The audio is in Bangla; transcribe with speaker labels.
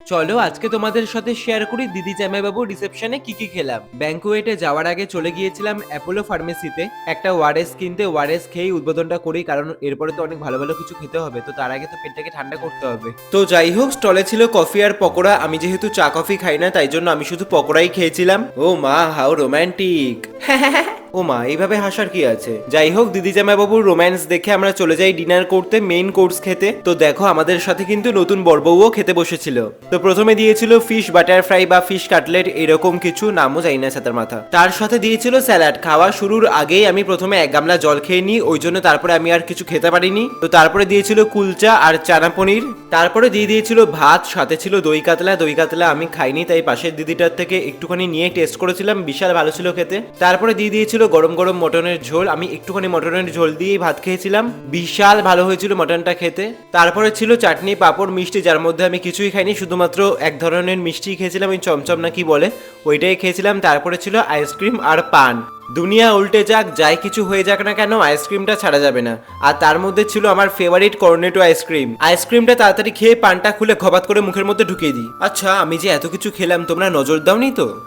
Speaker 1: চলো, আজকে তোমাদের সাথে শেয়ার করি দিদি জামাইবাবু রিসেপশনে কি কি খেলাম। ব্যাঙ্কুয়েটে যাওয়ার আগে চলে গিয়েছিলাম অ্যাপোলো ফার্মেসিতে একটা ওয়ারেস কিনতে, ওয়ারেস খেয়েই উদ্বোধনটা করি, কারণ এরপরে তো অনেক ভালো ভালো কিছু খেতে হবে, তো তার আগে তো পেটটাকে ঠান্ডা করতে হবে। তো যাই হোক স্টলে ছিল কফি আর পকোড়া। আমি যেহেতু চা কফি খাই না, তাই জন্য আমি শুধু পকোড়াই খেয়েছিলাম। ও মা হাউ রোম্যান্টিক ও মা এইভাবে হাসার কি আছে? যাই হোক, দিদি জামাইবাবুর রোম্যান্স দেখে আমরা চলে যাই ডিনার করতে মেইন কোর্স খেতে। তো দেখো, আমাদের সাথে কিন্তু নতুন বরবউও খেতে বসেছিল। তো প্রথমে দিয়েছিল ফিশ বাটার ফ্রাই বা ফিশ কাটলেট এরকম কিছু, নামও যাই না সাতার মাথা। তার সাথে দিয়েছিল স্যালাড খাওয়া শুরুর আগেই আমি প্রথমে এক গামলা জল খেয়ে নিই, ওই জন্য তারপরে আমি আর কিছু খেতে পারিনি। তো তারপরে দিয়েছিল কুলচা আর চানা পনির। তারপরে দিয়ে দিয়েছিল ভাত, সাথে ছিল দই কাতলা। দই কাতলা আমি খাইনি, তাই পাশের দিদিটার থেকে একটুখানি নিয়ে টেস্ট করেছিলাম, বিশাল ভালো ছিল খেতে। তারপরে দিয়ে দিয়েছিল গরম গরম মটনের ঝোল। আমি একটুখানি মটনের ঝোল দিয়েই ভাত খেয়েছিলাম। বিশাল ভালো হয়েছিল মটনটা খেতে। তারপরে ছিল চাটনি, পাঁপড়, মিষ্টি, যার মধ্যে আমি কিছুই খাইনি। শুধুমাত্র এক ধরনের মিষ্টি খেয়েছিলাম, ওই চমচম না কি বলে, ওইটাই খেয়েছিলাম। তারপরে ছিল আইসক্রিম আর পান। দুনিয়া উল্টে যাক, যাই কিছু হয়ে যাক না কেন, আইসক্রিমটা ছাড়া যাবে না। আর তার মধ্যে ছিল আমার ফেভারিট কর্নেটো আইসক্রিম। আইসক্রিমটা তাড়াতাড়ি খেয়ে পানটা খুলে খবাত করে মুখের মধ্যে ঢুকিয়ে দিই। আচ্ছা আমি যে এত কিছু খেলাম, তোমরা নজর দাওনি তো?